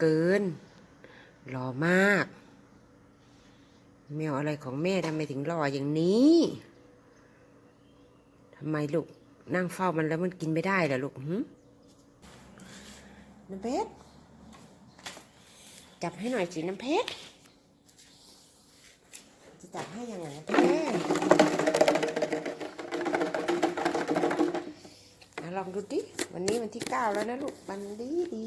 เกิน หล่อมาก แมวอะไรของแม่ทำไมถึงหล่ออย่างนี้ทำไมลูกนั่งเฝ้ามันแล้วมันกินไม่ได้เหรอลูกหึน้ำเพชรจับให้หน่อยสิน้ำเพชรจะจับให้ยังไงน้ำเพชรอ่ลองดูดิวันนี้วันที่เก้าแล้วนะลูกวันดีดี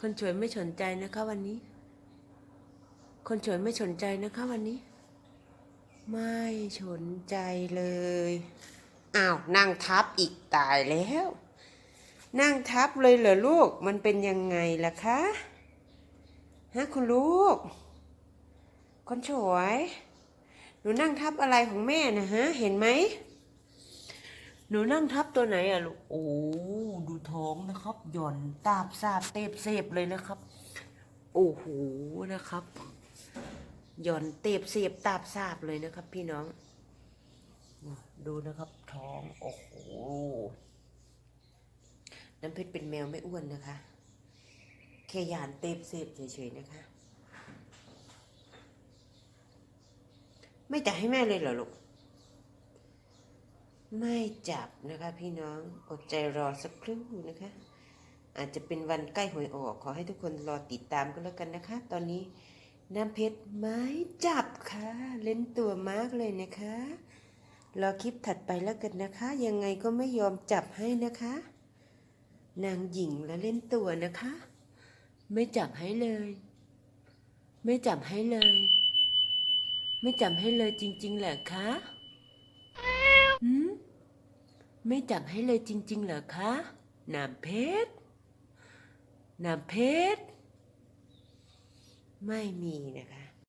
คนสวยไม่สนใจนะคะวันนี้ คนสวยไม่สนใจนะคะวันนี้ ไม่สนใจเลย อ้าวนั่งทับอีกตายแล้ว นั่งทับเลยเหรอลูก มันเป็นยังไงล่ะคะ ฮะคุณลูก คนสวย หนูนั่งทับอะไรของแม่นะฮะ เห็นไหม หนูนั่งทับตัวไหนอะลูก โอ้ดูท้องนะครับ หย่อนตาบซาบเตบเสบเลยนะครับ โอ้โหนะครับ หย่อนเตบเสบตาบซาบเลยนะครับ พี่น้อง ดูนะครับ ท้องโอ้โหน้ำเพชรเป็นแมวไม่อ้วนนะคะแค่หยานเตบเสบเฉยๆนะคะ ไม่จ่ายให้แม่เลยเหรอลูก ไม่จับนะคะพี่น้องอดใจรอสักครู่นะคะ อาจจะเป็นวันใกล้หวยออก ขอให้ทุกคนรอติดตามกันแล้วกันนะคะ ตอนนี้น้ำเพชรไม่จับค่ะ เล่นตัวมากเลยนะคะ รอคลิปถัดไปแล้วกันนะคะ ยังไงก็ไม่ยอมจับให้นะคะ นางหญิงแล้วเล่นตัวนะคะ ไม่จับให้เลย ไม่จับให้เลย ไม่จับให้เลยจริงๆเหรอคะ หืมไม่จับให้เลยจริง ๆ เหรอคะนามเพชรนามเพชร ไม่มีนะคะ